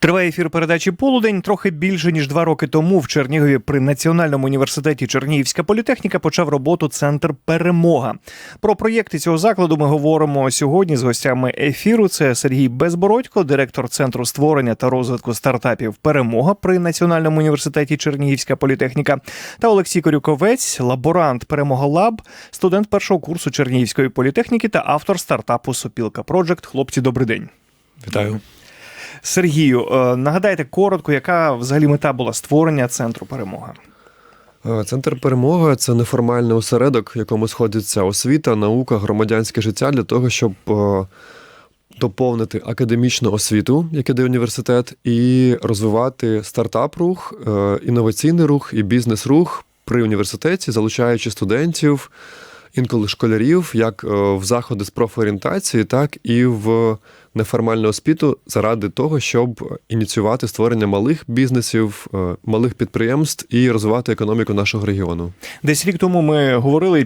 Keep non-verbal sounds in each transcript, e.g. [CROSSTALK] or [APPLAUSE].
Триває ефір передачі Полудень. Трохи більше ніж два роки тому в Чернігові при Національному університеті Чернігівська політехніка почав роботу Центр Перемога. Про проєкти цього закладу ми говоримо сьогодні з гостями ефіру. Це Сергій Безбородько, директор центру створення та розвитку стартапів Перемога при Національному університеті Чернігівська політехніка та Олексій Корюковець, лаборант Перемога Лаб, студент першого курсу Чернігівської політехніки та автор стартапу Сопілка Проджект. Хлопці, добрий день. Вітаю. Сергію, е, нагадайте коротко, яка взагалі мета була створення центру перемога. Е, Центр перемога це неформальний осередок, в якому сходиться освіта, наука, громадянське життя для того, щоб е, доповнити академічну освіту, яке дає університет, і розвивати стартап-рух, е, інноваційний рух і бізнес-рух при університеті, залучаючи студентів, інколи школярів, як е, в заходи з профорієнтації, так і в неформальну освіту заради того, щоб ініціювати створення малих бізнесів, е, малих підприємств і розвивати економіку нашого регіону. Десь рік тому ми говорили і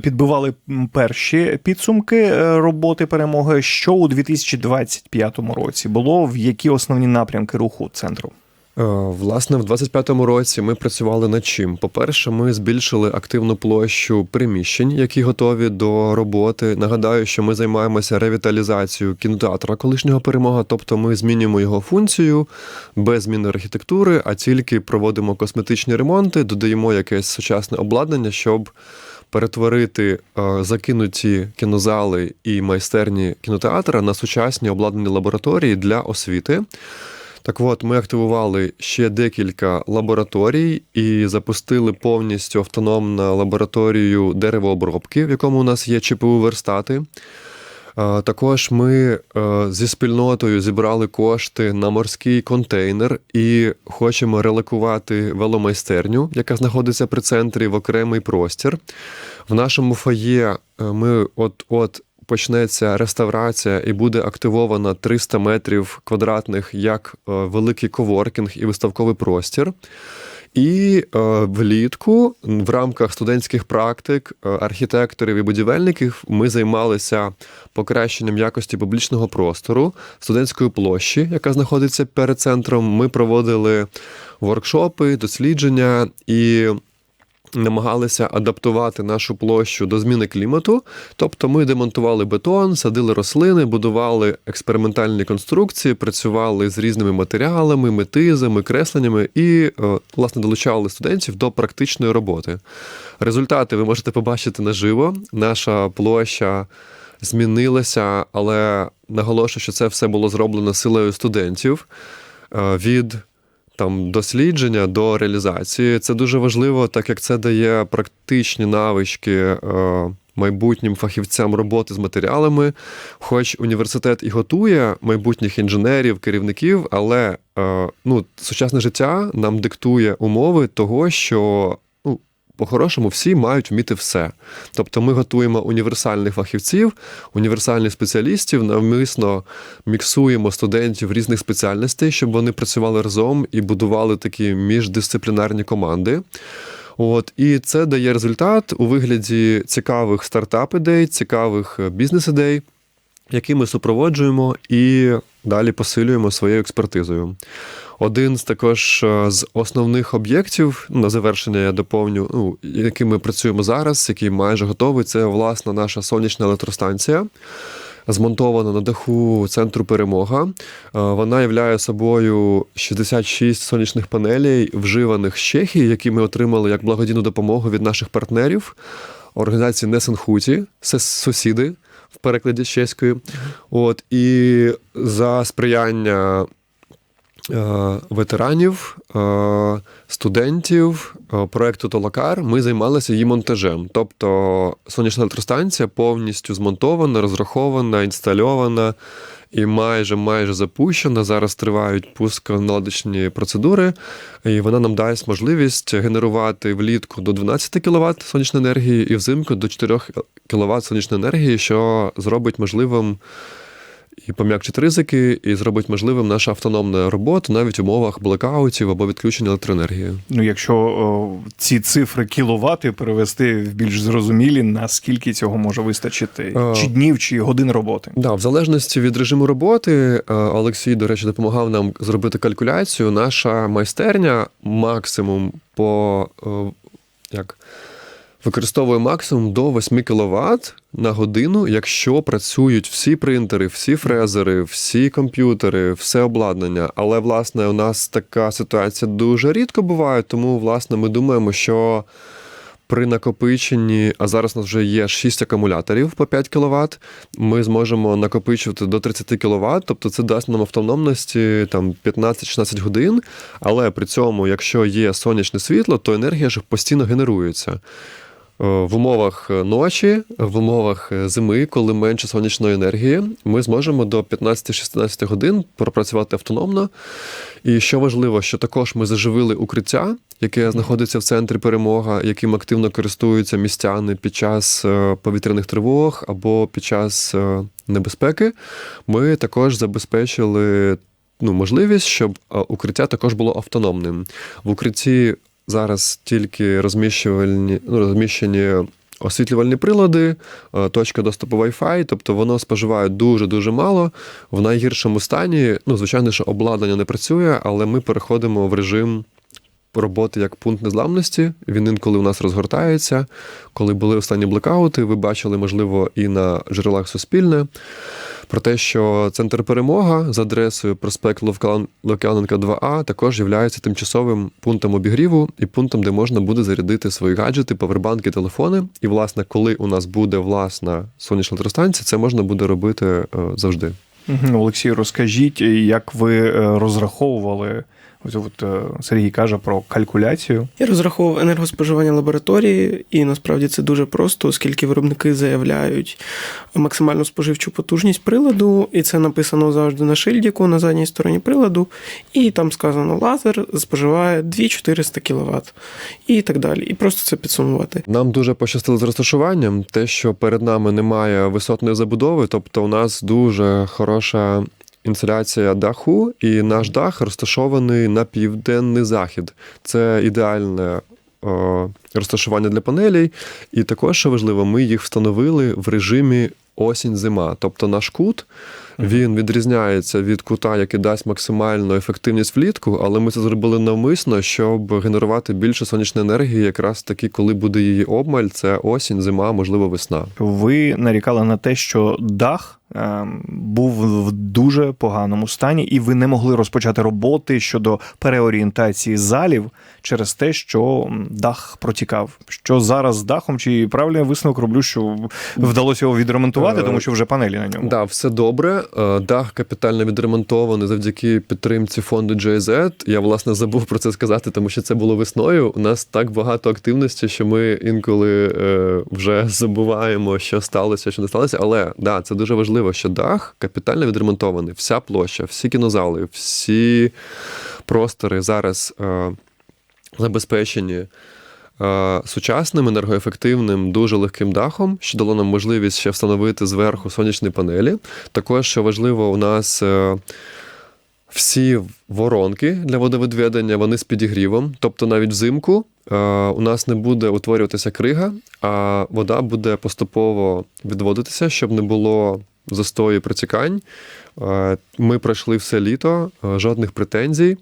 підбивали перші підсумки е, роботи перемоги. Що у 2025 році було, в які основні напрямки руху центру? Е, Власне, в 25-му році ми працювали над чим. По-перше, ми збільшили активну площу приміщень, які готові до роботи. Нагадаю, що ми займаємося ревіталізацією кінотеатра колишнього перемога, тобто ми змінюємо його функцію без зміни архітектури, а тільки проводимо косметичні ремонти, додаємо якесь сучасне обладнання, щоб перетворити е, закинуті кінозали і майстерні кінотеатра на сучасні обладнані лабораторії для освіти. Так от, ми активували ще декілька лабораторій і запустили повністю автономну лабораторію деревообробки, в якому у нас є ЧПУ верстати. Також ми е, зі спільнотою зібрали кошти на морський контейнер і хочемо релокувати веломайстерню, яка знаходиться при центрі в окремий простір. В нашому фоє е, ми от-от почнеться реставрація і буде активовано 300 метрів квадратних як е, великий коворкінг і виставковий простір. І е, влітку в рамках студентських практик е, архітекторів і будівельників ми займалися покращенням якості публічного простору студентської площі, яка знаходиться перед центром. Ми проводили воркшопи, дослідження і намагалися адаптувати нашу площу до зміни клімату. Тобто ми демонтували бетон, садили рослини, будували експериментальні конструкції, працювали з різними матеріалами, метизами, кресленнями і, е, власне, долучали студентів до практичної роботи. Результати ви можете побачити наживо. Наша площа змінилася, але наголошую, що це все було зроблено силою студентів. Е, Від там дослідження до реалізації. Це дуже важливо, так як це дає практичні навички е, майбутнім фахівцям роботи з матеріалами. Хоч університет і готує майбутніх інженерів, керівників, але е, ну, сучасне життя нам диктує умови того, що. По-хорошому, всі мають вміти все. Тобто ми готуємо універсальних фахівців, універсальних спеціалістів, навмисно міксуємо студентів різних спеціальностей, щоб вони працювали разом і будували такі міждисциплінарні команди. От, і це дає результат у вигляді цікавих стартап-ідей, цікавих е, бізнес-ідей, які ми супроводжуємо і далі посилюємо своєю експертизою. Один з також е, з основних об'єктів на завершення я доповню, ну, яким ми працюємо зараз, який майже готовий, це власна наша сонячна електростанція. Змонтована на даху центру перемога. Е, Вона являє собою 66 сонячних панелей, вживаних з Чехії, які ми отримали як благодійну допомогу від наших партнерів організації Несенхуті, це сусіди в перекладі з чеської. От і за сприяння ветеранів, е, студентів е, проекту Толокар ми займалися її монтажем. Тобто сонячна електростанція повністю змонтована, розрахована, інстальована і майже майже запущена. Зараз тривають пусконаладочні процедури, і вона нам дасть можливість генерувати влітку до 12 кВт сонячної енергії і взимку до 4 кВт сонячної енергії, що зробить можливим і пом'якчить ризики, і зробить можливим наша автономна робота навіть в умовах блекаутів або відключення електроенергії. Ну, якщо о, ці цифри кіловати перевести в більш зрозумілі, наскільки цього може вистачити? Е. Чи днів, чи годин роботи? Да, в залежності від режиму роботи, е, Олексій, до речі, допомагав нам зробити калькуляцію. Наша майстерня максимум по як використовує максимум до 8 кВт на годину, якщо працюють всі принтери, всі фрезери, всі комп'ютери, все обладнання. Але власне у нас така ситуація дуже рідко буває, тому власне ми думаємо, що. При накопиченні, а зараз у нас вже є 6 акумуляторів по 5 кВт, ми зможемо накопичувати до 30 кВт, тобто це дасть нам автономності там 15-16 годин. Але при цьому, якщо є сонячне світло, то енергія ж постійно генерується. Е, В умовах ночі, в умовах зими, коли менше сонячної енергії, ми зможемо до 15-16 годин пропрацювати автономно. І що важливо, що також ми заживили укриття, яке знаходиться в центрі перемога, яким активно користуються містяни під час е, повітряних тривог або під час е, небезпеки. Ми також забезпечили ну, можливість, щоб е, укриття також було автономним. В укритті зараз тільки розміщувальні, ну, розміщені освітлювальні прилади, е, точка доступу Wi-Fi, тобто воно споживає дуже-дуже мало. В найгіршому стані, ну, звичайно, що обладнання не працює, але ми переходимо в режим роботи як пункт незламності. Він інколи у нас розгортається. Коли були останні блекаути, ви бачили, можливо, і на джерелах Суспільне. Про те, що центр перемога з адресою проспект Лук'яненка 2А також є тимчасовим пунктом обігріву і пунктом, де можна буде зарядити свої гаджети, павербанки, телефони. І, власне, коли у нас буде власна сонячна електростанція, це можна буде робити е, завжди. Олексій, розкажіть, як ви е, розраховували? Ось от е, Сергій каже про калькуляцію. Я розраховував енергоспоживання лабораторії, і насправді це дуже просто, оскільки виробники заявляють максимальну споживчу потужність приладу, і це написано завжди на шильдіку на задній стороні приладу. І там сказано, лазер споживає 2400 кВт і так далі. І просто це підсумувати. Нам дуже пощастило з розташуванням, те, що перед нами немає висотної забудови, тобто у нас дуже хороша інсоляція даху, і наш дах розташований на південний захід. Це ідеальне. о, Розташування для панелей, і також що важливо, ми їх встановили в режимі осінь-зима. Тобто наш кут він відрізняється від кута, який дасть максимальну ефективність влітку, але ми це зробили навмисно, щоб генерувати більше сонячної енергії, якраз таки, коли буде її обмаль, це осінь, зима, можливо, весна. Ви нарікали на те, що дах е, був в дуже поганому стані, і ви не могли розпочати роботи щодо переорієнтації залів через те, що дах протікав. Що зараз з дахом, чи правильно я висновок роблю, що вдалося його відремонтувати, Е, тому що вже панелі на ньому. Да, все добре. Е, Дах капітально відремонтований завдяки підтримці фонду JZ. Я власне забув про це сказати, тому що це було весною. У нас так багато активності, що ми інколи е, вже забуваємо, що сталося, що не сталося. Але да, це дуже важливо, що дах капітально відремонтований. Вся площа, всі кінозали, всі простори зараз е, забезпечені. е, Сучасним енергоефективним, дуже легким дахом, що дало нам можливість ще встановити зверху сонячні панелі. Також, що важливо, у нас е, всі воронки для водовідведення вони з підігрівом. Тобто навіть взимку е, у нас не буде утворюватися крига, а вода буде поступово відводитися, щоб не було застою протікань. Е, Ми пройшли все літо, е, жодних претензій.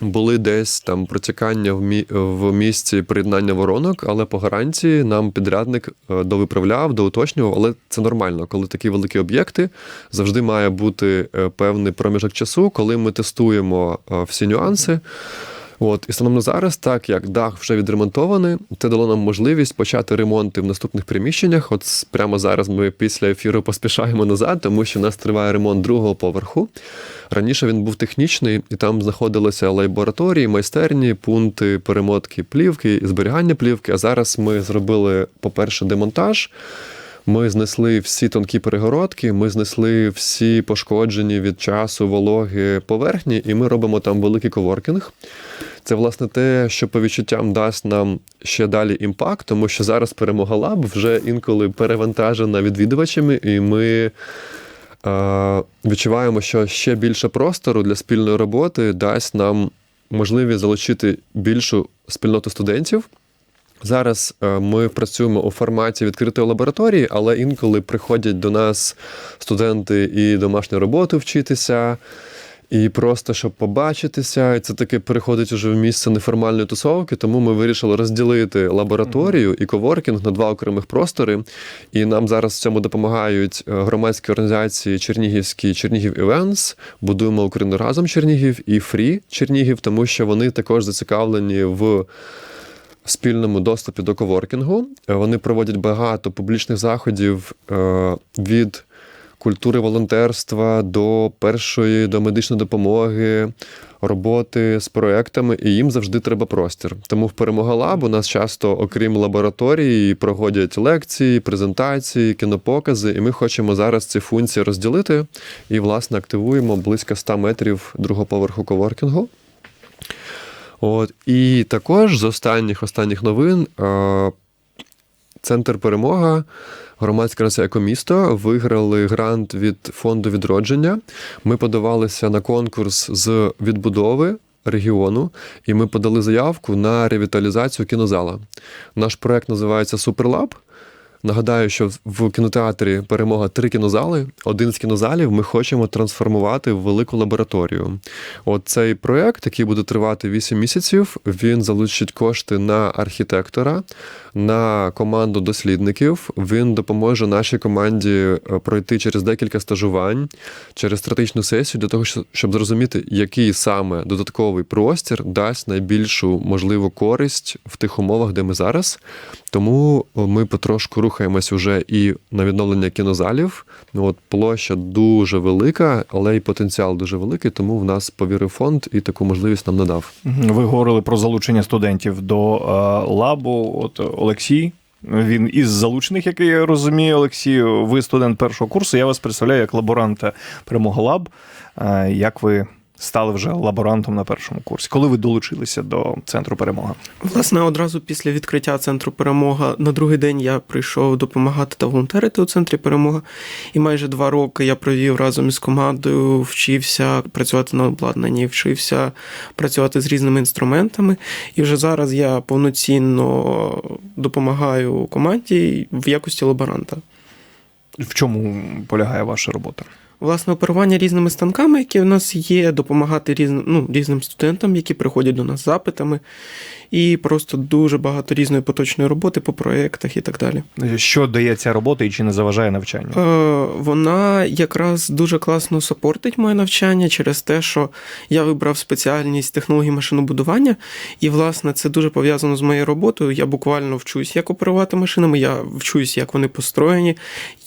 Були десь там протікання в, мі... в місці приєднання воронок, але по гарантії нам підрядник е, довиправляв, доуточнював. Але це нормально, коли такі великі об'єкти завжди має бути певний проміжок часу, коли ми тестуємо всі нюанси. От і станом на зараз, так як дах вже відремонтований, це дало нам можливість почати ремонти в наступних приміщеннях. От прямо зараз ми після ефіру поспішаємо назад, тому що в нас триває ремонт другого поверху. Раніше він був технічний, і там знаходилися лабораторії, майстерні, пункти перемотки плівки і зберігання плівки. А зараз ми зробили, по-перше, демонтаж. Ми знесли всі тонкі перегородки, ми знесли всі пошкоджені від часу, вологи поверхні, і ми робимо там великий коворкінг. Це власне те, що по відчуттям дасть нам ще далі імпакт, тому що зараз перемога лаб вже інколи перевантажена відвідувачами, і ми е, відчуваємо, що ще більше простору для спільної роботи дасть нам можливість залучити більшу спільноту студентів. Зараз е, ми працюємо у форматі відкритої лабораторії, але інколи приходять до нас студенти і домашню роботу вчитися, і просто щоб побачитися. І це таке переходить уже в місце неформальної тусовки. Тому ми вирішили розділити лабораторію і коворкінг на два окремих простори. І нам зараз в цьому допомагають е, громадські організації Чернігівський Чернігів Івенс, будуємо Україну разом Чернігів і Фрі Чернігів, тому що вони також зацікавлені в спільному доступі до коворкінгу. Е, Вони проводять багато публічних заходів е, від культури волонтерства до першої до медичної допомоги, роботи з проектами, і їм завжди треба простір. Тому в перемога Лаб у нас часто, окрім лабораторії, проводять лекції, презентації, кінопокази, і ми хочемо зараз ці функції розділити і, власне, активуємо близько 100 метрів другого поверху коворкінгу. От, і також з останніх останніх новин е, Центр Перемога, громадська організація Екомісто виграли грант від фонду відродження. Ми подавалися на конкурс з відбудови. Регіону, і ми подали заявку на ревіталізацію кінозала. Наш проект називається Суперлаб. Нагадаю, що в кінотеатрі перемога три кінозали. Один з кінозалів ми хочемо трансформувати в велику лабораторію. От цей проект, який буде тривати 8 місяців, він залучить кошти на архітектора, на команду дослідників. Він допоможе нашій команді е, пройти через декілька стажувань, через стратегічну сесію для того, щоб- зрозуміти, який саме додатковий простір дасть найбільшу можливу користь в тих умовах, де ми зараз. Тому ми потрошку рухаємось уже і на відновлення кінозалів. Ну, От площа дуже велика, але й потенціал дуже великий, тому в нас повірив фонд і таку можливість нам надав. Ви говорили про залучення студентів до е, лабу. От Олексій. Він із залучених, який я розумію, Олексій, ви студент першого курсу. Я вас представляю як лаборанта перемога лаб. Е, Як ви стали вже лаборантом на першому курсі? Коли ви долучилися до центру перемога? Власне, одразу після відкриття центру перемога на другий день я прийшов допомагати та волонтерити у центрі перемога. І майже два роки я провів разом із командою, вчився працювати на обладнанні, вчився працювати з різними інструментами. І вже зараз я повноцінно допомагаю команді в якості лаборанта. В чому полягає ваша робота? Власне, оперування різними станками, які в нас є, допомагати різним, ну, різним студентам, які приходять до нас з запитами, і просто дуже багато різної поточної роботи по проєктах і так далі. Що дає ця робота і чи не заважає навчанню? Е, вона якраз дуже класно сапортить моє навчання через те, що я вибрав спеціальність технології машинобудування, і, власне, це дуже пов'язано з моєю роботою. Я буквально вчусь, як оперувати машинами, я вчусь, як вони построєні,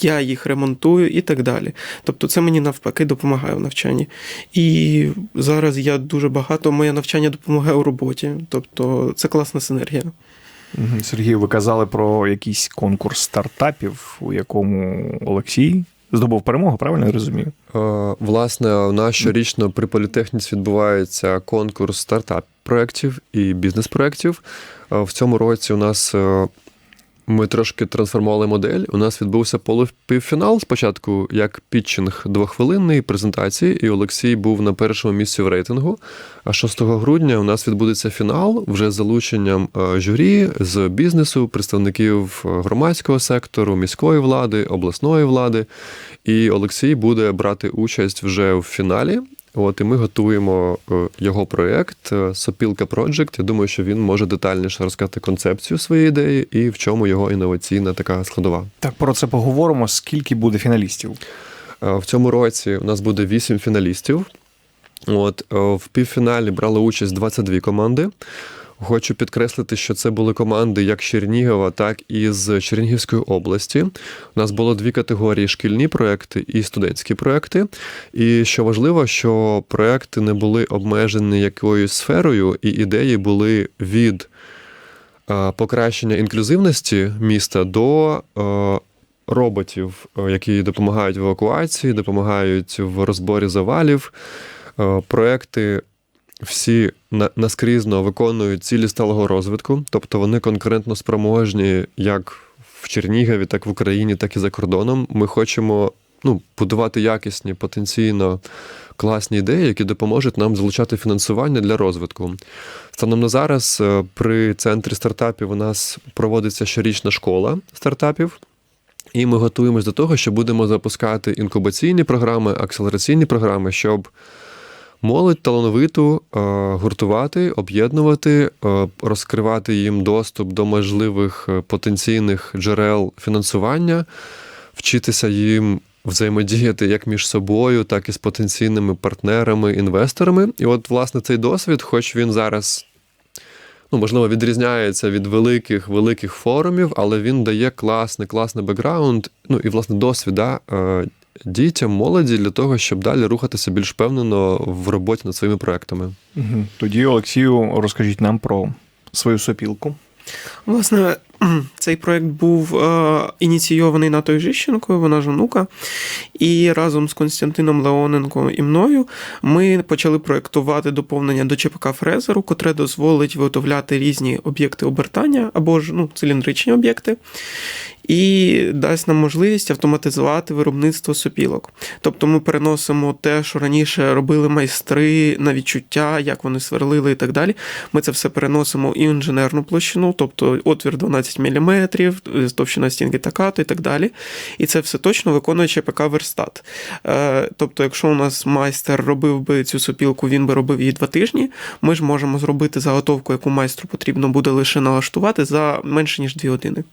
я їх ремонтую і так далі. Тобто, це мені навпаки допомагає в навчанні. І зараз я дуже багато моє навчання допомагає у роботі. Тобто, це класна синергія. Сергію, ви казали про якийсь конкурс стартапів, у якому Олексій здобув перемогу, правильно я розумію? Е, Власне, у нас щорічно при політехніці відбувається конкурс стартап-проєктів і бізнес-проєктів. Е, В цьому році у нас е, ми трошки трансформували модель. У нас відбувся полупівфінал спочатку як пітчинг двохвилинної презентації, і Олексій був на першому місці в рейтингу. А 6 грудня у нас відбудеться фінал вже з залученням е, журі з бізнесу, представників е, громадського сектору, міської влади, обласної влади. І Олексій буде брати участь вже в фіналі. От і ми готуємо е, його проєкт е, Сопілка Project. Я думаю, що він може детальніше розказати концепцію своєї ідеї і в чому його інноваційна така складова. Так, про це поговоримо. Скільки буде фіналістів? Е, В цьому році у нас буде 8 фіналістів. От в півфіналі брали участь 22 команди. Хочу підкреслити, що це були команди як Чернігова, так і з Чернігівської області. У нас було дві категорії: шкільні проекти і студентські проекти. І що важливо, що проекти не були обмежені якоюсь сферою, і ідеї були від е, покращення інклюзивності міста до е, роботів, е, які допомагають в евакуації, допомагають в розборі завалів. Проекти всі на- наскрізно виконують цілі сталого розвитку, тобто вони конкурентно спроможні як в Чернігові, так в Україні, так і за кордоном. Ми хочемо ну, будувати якісні, потенційно класні ідеї, які допоможуть нам залучати фінансування для розвитку. Станом на зараз е, при центрі стартапів у нас проводиться щорічна школа стартапів. І ми готуємось до того, що будемо запускати інкубаційні програми, акселераційні програми, щоб молодь талановиту е, гуртувати, об'єднувати, е, розкривати їм доступ до можливих е, потенційних джерел фінансування, вчитися їм взаємодіяти як між собою, так і з потенційними партнерами, інвесторами. І от, власне, цей досвід, хоч він зараз. Ну, можливо, відрізняється від великих великих форумів, але він дає класний, класний бекграунд, ну і власне досвід да, е, дітям, молоді для того, щоб далі рухатися більш впевнено в роботі над своїми проектами. Угу. Тоді, Олексію, розкажіть нам про свою сопілку. Власне, [CLEARS THROAT] цей проект був е, ініційований Натою Жищенкою, вона ж онука. І разом з Константином Леоненко і мною ми почали проєктувати доповнення до ЧПК Фрезеру, котре дозволить виготовляти різні об'єкти обертання або ж ну, циліндричні об'єкти. І дасть нам можливість автоматизувати виробництво сопілок. Тобто ми переносимо те, що раніше робили майстри на відчуття, як вони сверлили і так далі. Ми це все переносимо і в інженерну площину, тобто отвір 12 мм, товщина стінки така-то і так далі. І це все точно виконує ЧПК Верстат. Е, Тобто, якщо у нас майстер робив би цю сопілку, він би робив її два тижні. Ми ж можемо зробити заготовку, яку майстру потрібно буде лише налаштувати за менше ніж дві години.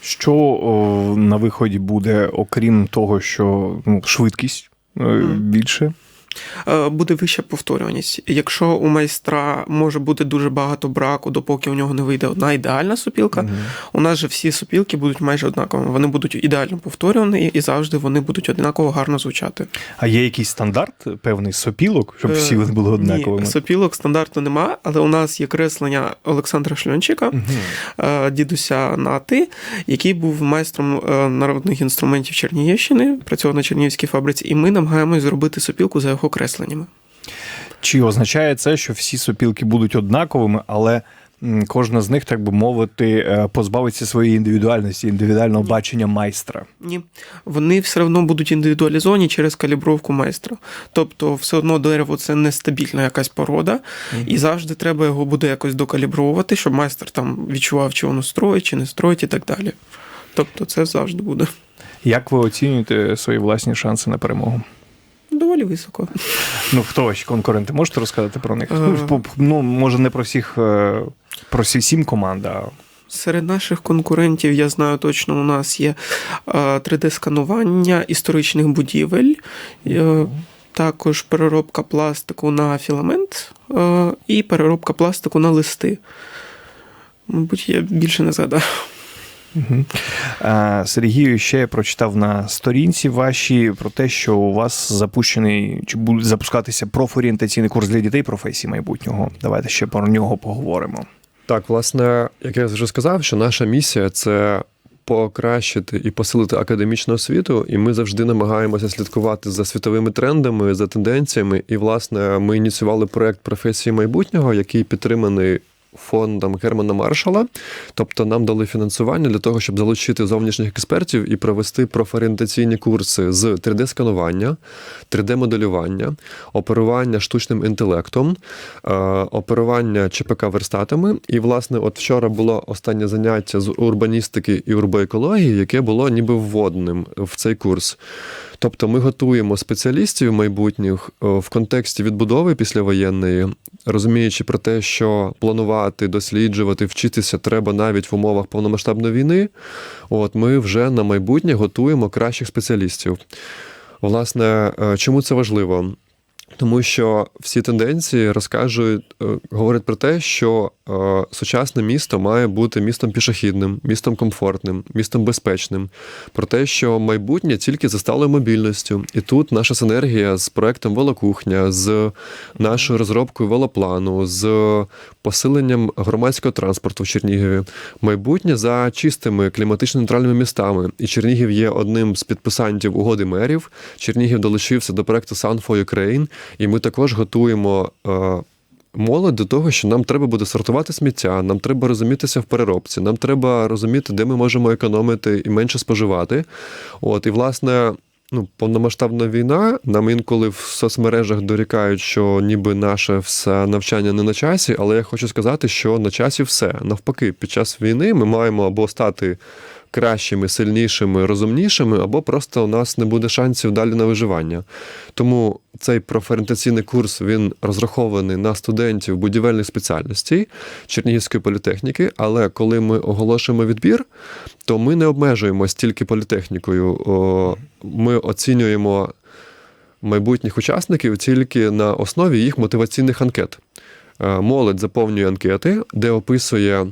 Що о, на виході буде, окрім того, що ну, швидкість е, більше? Е, буде вища повторюваність. Якщо у майстра може бути дуже багато браку, допоки у нього не вийде одна ідеальна сопілка, Мгм. у нас же всі сопілки будуть майже однаковими. Вони будуть ідеально повторювані і завжди вони будуть однаково гарно звучати. А є якийсь стандарт, певний сопілок, щоб всі вони були однаковими? Ні, сопілок стандарту нема, але у нас є креслення Олександра Шльончика, е, дідуся Нати, який був майстром е, народних інструментів Чернігівщини, працював на Чернігівській фабриці, і ми намагаємось зробити сопілку за його кресленнями. Чи означає це, що всі сопілки будуть однаковими, але кожна з них, так би мовити, е, позбавиться своєї індивідуальності, індивідуального бачення майстра? Ні, вони все одно будуть індивідуалізовані через калібровку майстра. Тобто, все одно дерево це нестабільна якась порода, і завжди треба його буде якось докалібровувати, щоб майстер там відчував, чи воно строїть, чи не строїть, і так далі. Тобто, це завжди буде Як ви оцінюєте свої власні шанси на перемогу? Доволі високо. Ну, хто ваші конкуренти? Можете розказати про них? Е. Ну, Ну, може, не про всіх, е, про всі сім команд, а Серед наших конкурентів я знаю точно, у нас є 3D-сканування історичних будівель, е, також переробка пластику на філамент е, і переробка пластику на листи. Мабуть, я більше не згадаю. Угу. Сергію, ще я прочитав на сторінці вашій про те, що у вас запущений чи буде запускатися профорієнтаційний курс для дітей професії майбутнього. Давайте ще про нього поговоримо. Так, власне, як я вже сказав, що наша місія це покращити і посилити академічну освіту, і ми завжди намагаємося слідкувати за світовими трендами, за тенденціями. І, власне, ми ініціювали проект професії майбутнього, який підтриманий. Фондом Германа Маршала, тобто нам дали фінансування для того, щоб залучити зовнішніх експертів і провести профорієнтаційні курси з 3D-сканування, 3D-моделювання, оперування штучним інтелектом, е, оперування ЧПК верстатами. І, власне, от вчора було останнє заняття з урбаністики і урбоекології, яке було ніби вводним в цей курс. Тобто ми готуємо спеціалістів майбутніх е, в контексті відбудови післявоєнної, розуміючи про те, що планувати, досліджувати, вчитися треба навіть в умовах повномасштабної війни. От ми вже на майбутнє готуємо кращих спеціалістів. Власне, е, чому це важливо? Тому що всі тенденції розкажуть, е, говорять про те, що е, сучасне місто має бути містом пішохідним, містом комфортним, містом безпечним. Про те, що майбутнє тільки за сталою мобільністю. І тут наша синергія з проектом Велокухня, з нашою розробкою велоплану, з посиленням громадського транспорту в Чернігові, майбутнє за чистими кліматично нейтральними містами. І Чернігів є одним з підписантів угоди мерів. Чернігів долучився до проекту Sun for Ukraine, і ми також готуємо. е, Молодь до того, що нам треба буде сортувати сміття, нам треба розумітися в переробці, нам треба розуміти, де ми можемо економити і менше споживати. От, і власне, ну, повномасштабна війна. Нам інколи в соцмережах дорікають, що ніби наше все навчання не на часі, але я хочу сказати, що на часі все. Навпаки, під час війни ми маємо або стати кращими, сильнішими, розумнішими, або просто у нас не буде шансів далі на виживання. Тому цей профорієнтаційний курс він розрахований на студентів будівельних спеціальностей Чернігівської політехніки. Але коли ми оголошуємо відбір, то ми не обмежуємось тільки політехнікою. Ми оцінюємо майбутніх учасників тільки на основі їх мотиваційних анкет. Е, Молодь заповнює анкети, де описує.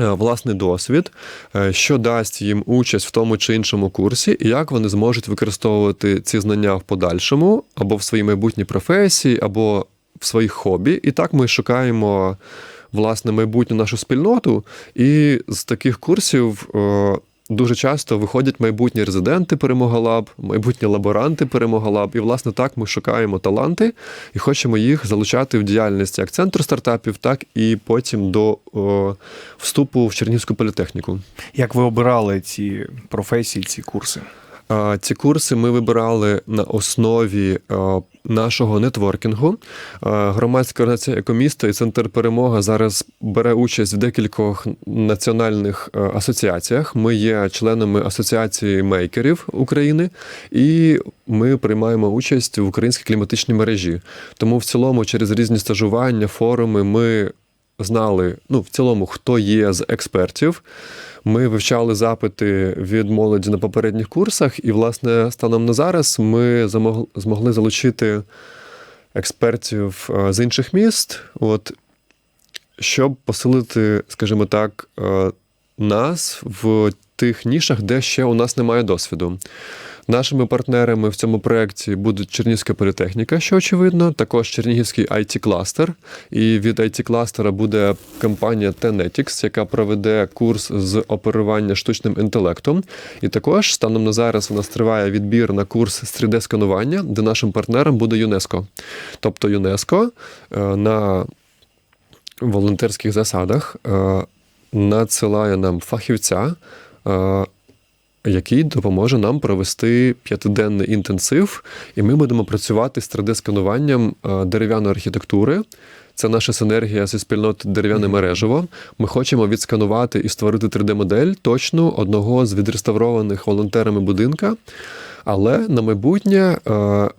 Е, Власний досвід, е, що дасть їм участь в тому чи іншому курсі, і як вони зможуть використовувати ці знання в подальшому, або в своїй майбутній професії, або в своїх хобі. І так ми шукаємо власне майбутню нашу спільноту. І з таких курсів е, дуже часто виходять майбутні резиденти перемога лаб, майбутні лаборанти перемога лаб. І власне так ми шукаємо таланти і хочемо їх залучати в діяльність як центру стартапів, так і потім до е, вступу в Чернігівську політехніку. Як ви обирали ці професії, ці курси? Ці курси ми вибирали на основі нашого нетворкінгу. Громадська організація екоміста і центр перемога зараз бере участь в декількох національних асоціаціях. Ми є членами асоціації мейкерів України, і ми приймаємо участь в українській кліматичній мережі. Тому в цілому, через різні стажування, форуми, ми знали, ну, в цілому, хто є з експертів. Ми вивчали запити від молоді на попередніх курсах, і, власне, станом на зараз ми змогли залучити експертів е, з інших міст, от, щоб посилити, скажімо так, е, нас в тих нішах, де ще у нас немає досвіду. Нашими партнерами в цьому проєкті будуть Чернігівська політехніка, що очевидно, також Чернігівський it кластер І від it кластера буде компанія Tenetics, яка проведе курс з оперування штучним інтелектом. І також станом на зараз у нас триває відбір на курс з 3D-сканування, де нашим партнером буде ЮНЕСКО. Тобто ЮНЕСКО е, на волонтерських засадах е, надсилає нам фахівця. Який допоможе нам провести п'ятиденний інтенсив, і ми будемо працювати з 3D-скануванням е, дерев'яної архітектури. Це наша синергія зі спільноти дерев'яне мережево. Ми хочемо відсканувати і створити 3D-модель точну одного з відреставрованих волонтерами будинка. Але на майбутнє е,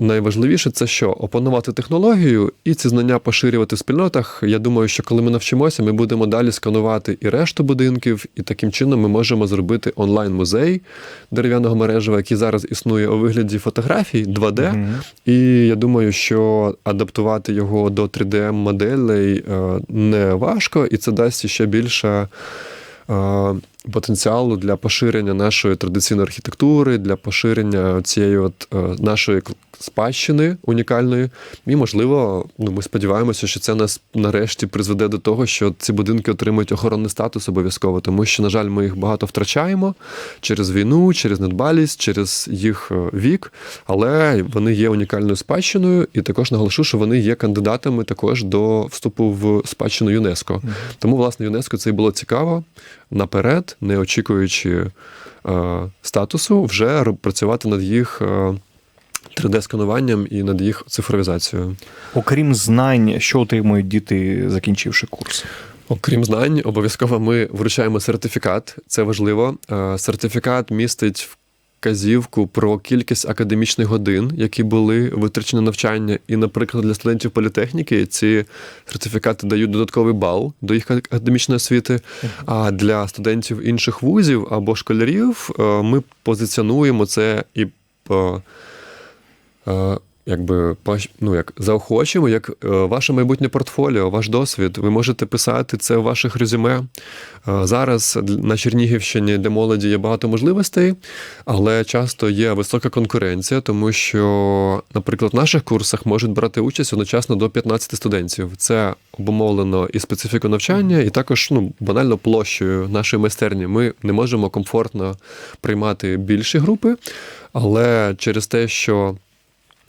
найважливіше це що? Опанувати технологію і ці знання поширювати в спільнотах. Я думаю, що коли ми навчимося, ми будемо далі сканувати і решту будинків, і таким чином ми можемо зробити онлайн-музей дерев'яного мережева, який зараз існує у вигляді фотографій 2D. Мгм. І я думаю, що адаптувати його до 3D-моделей е, не важко, і це дасть ще більше. Потенціалу для поширення нашої традиційної архітектури, для поширення цієї от е, нашої спадщини унікальної. І, можливо, ну, ми сподіваємося, що це нас нарешті призведе до того, що ці будинки отримують охоронний статус обов'язково, тому що, на жаль, ми їх багато втрачаємо через війну, через недбалість, через їх е, вік, але вони є унікальною спадщиною, і також наголошу, що вони є кандидатами також до вступу в спадщину ЮНЕСКо. Тому, власне, ЮНЕСКо це і було цікаво наперед, не очікуючи е, статусу, вже працювати над їх. Е, 3D-скануванням і над їх цифровізацією. Окрім знань, що отримують діти, закінчивши курс? Окрім знань, обов'язково ми вручаємо сертифікат. Це важливо. Е, Сертифікат містить вказівку про кількість академічних годин, які були витрачені на навчання. І, наприклад, для студентів політехніки ці сертифікати дають додатковий бал до їх академічної освіти. А для студентів інших вузів або школярів е, ми позиціонуємо це і по. е, Якби ну, як заохочуємо, як е, ваше майбутнє портфоліо, ваш досвід. Ви можете писати це в ваших резюме. Е, Зараз на Чернігівщині для молоді є багато можливостей, але часто є висока конкуренція, тому що, наприклад, в наших курсах можуть брати участь одночасно до 15 студентів. Це обумовлено і специфікою навчання, і також ну, банально площею нашої майстерні. Ми не можемо комфортно приймати більші групи, але через те, що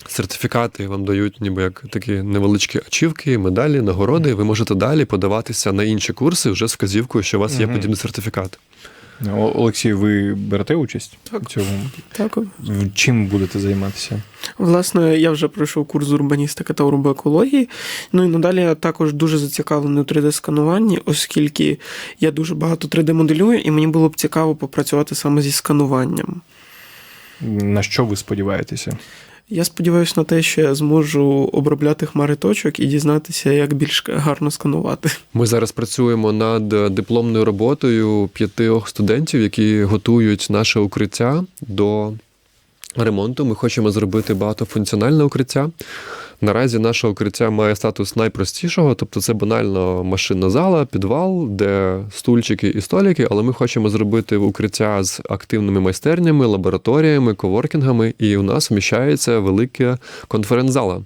Сертифікати вам дають ніби як такі невеличкі ачівки, медалі, нагороди. Ви можете далі подаватися на інші курси вже з вказівкою, що у вас є подібний сертифікат. Олексій, ви берете участь Так. у цьому? Так. Чим будете займатися? Власне, я вже пройшов курс урбаністики та урбоекології. Ну і надалі я також дуже зацікавлений у 3D-скануванні, оскільки я дуже багато 3D-моделюю, і мені було б цікаво попрацювати саме зі скануванням. На що ви сподіваєтеся? Я сподіваюся на те, що я зможу обробляти хмари точок і дізнатися, як більш гарно сканувати. Ми зараз працюємо над дипломною роботою п'ятьох студентів, які готують наше укриття до ремонту. Ми хочемо зробити багатофункціональне укриття. Наразі наше укриття має статус найпростішого, тобто це банально машинна зала, підвал, де стульчики і столики, але ми хочемо зробити укриття з активними майстернями, лабораторіями, коворкінгами, і у нас вміщається велика конференц-зала.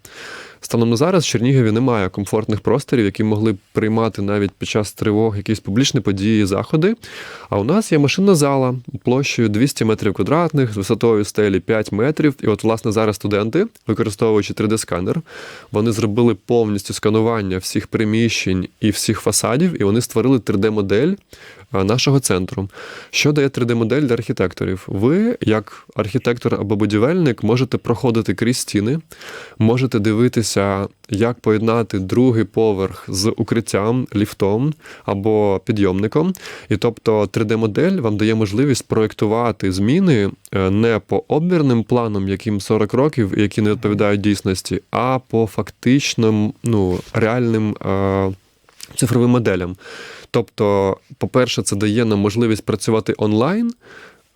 Станом на зараз в Чернігові немає комфортних просторів, які могли б приймати навіть під час тривог якісь публічні події, заходи. А у нас є машинна зала площею 200 метрів квадратних, з висотою стелі 5 метрів. І от, власне, зараз студенти, використовуючи 3D-сканер, вони зробили повністю сканування всіх приміщень і всіх фасадів, і вони створили 3D-модель е, нашого центру. Що дає 3D-модель для архітекторів? Ви, як архітектор або будівельник, можете проходити крізь стіни, можете дивитися, як поєднати другий поверх з укриттям, ліфтом або підйомником. І тобто 3D-модель вам дає можливість проєктувати зміни е, не по обмірним планам, яким 40 років, які не відповідають дійсності, а по фактичним, ну, реальним е, цифровим моделям. Тобто, по-перше, це дає нам можливість працювати онлайн.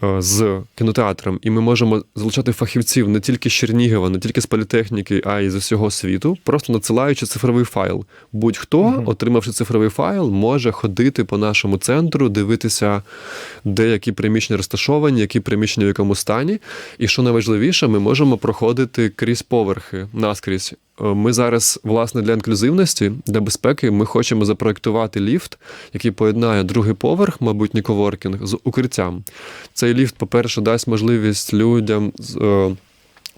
е, З кінотеатром, і ми можемо залучати фахівців не тільки з Чернігова, не тільки з політехніки, а й з усього світу, просто надсилаючи цифровий файл. Будь-хто, Мгм. отримавши цифровий файл, може ходити по нашому центру, дивитися, де які приміщення розташовані, які приміщення в якому стані. І що найважливіше, ми можемо проходити крізь поверхи наскрізь. Е, Ми зараз, власне, для інклюзивності, для безпеки, ми хочемо запроектувати ліфт, який поєднає другий поверх, майбутній коворкінг, з укриттям. Цей ліфт, по-перше, дасть можливість людям, е,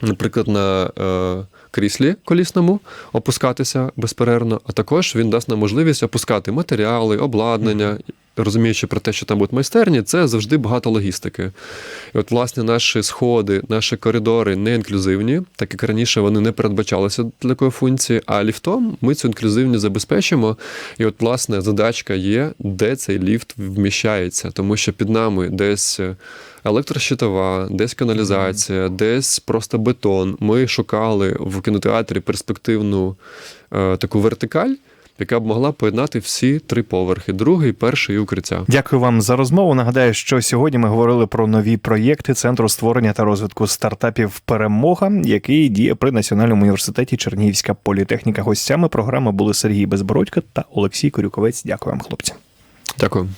наприклад, на е, кріслі колісному опускатися безперервно, а також він дасть нам можливість опускати матеріали, обладнання. Розуміючи про те, що там будуть майстерні, це завжди багато логістики. І от, власне, наші сходи, наші коридори не інклюзивні, так як раніше вони не передбачалися для такої функції, а ліфтом ми цю інклюзивність забезпечимо. І от, власне, задачка є, де цей ліфт вміщається, тому що під нами десь електрощитова, десь каналізація, десь просто бетон. Ми шукали в кінотеатрі перспективну е, таку вертикаль, яка б могла поєднати всі три поверхи: другий, перший і укриття. Дякую вам за розмову. Нагадаю, що сьогодні ми говорили про нові проєкти Центру створення та розвитку стартапів Перемога, який діє при Національному університеті Чернігівська політехніка. Гостями програми були Сергій Безбородько та Олексій Корюковець. Дякую вам, хлопці. Дякую.